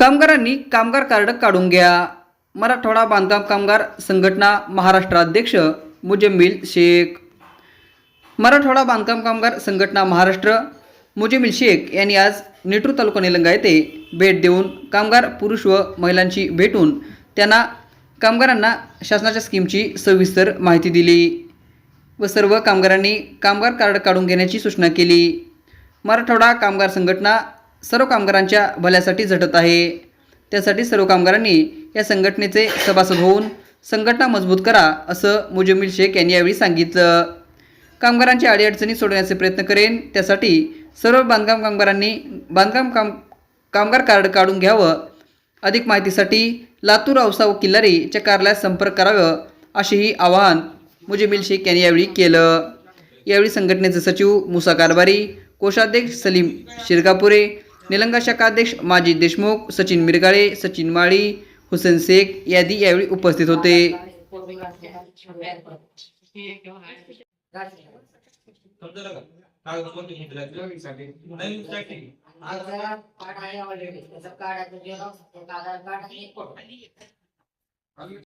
कामगारांनी कामगार कार्ड काढून घ्या. मराठवाडा बांधकाम कामगार संघटना महाराष्ट्राध्यक्ष मुजम्मिल शेख. मराठवाडा बांधकाम कामगार संघटना महाराष्ट्र मुजमिल शेख यांनी आज नेटूर तालुका निलंगा येथे भेट देऊन कामगार पुरुष व महिलांची भेटून त्यांना कामगारांना शासनाच्या स्कीमची सविस्तर माहिती दिली व सर्व कामगारांनी कामगार कार्ड काढून घेण्याची सूचना केली. मराठवाडा कामगार संघटना सर्व कामगारांच्या भल्यासाठी झटत आहे. त्यासाठी सर्व कामगारांनी या संघटनेचे सभासद होऊन संघटना मजबूत करा असं मुजमिल शेख यांनी यावेळी सांगितलं. कामगारांच्या अडीअडचणी सोडवण्याचे प्रयत्न करेन त्यासाठी सर्व बांधकाम कामगारांनी बांधकाम काम कामगार कार्ड काढून घ्यावं. अधिक माहितीसाठी लातूर औसा व किल्लारीच्या कार्यालयात संपर्क करावं असेही आवाहन मुजमिल शेख यांनी यावेळी केलं. यावेळी संघटनेचे सचिव मुसा कारभारी कोषाध्यक्ष सलीम शिरगापुरे निलंगा शाखाध्यक्ष माजी देशमुख सचिन मिरगाळे सचिन माळी हुसेन शेख यादी यावेळी उपस्थित होते.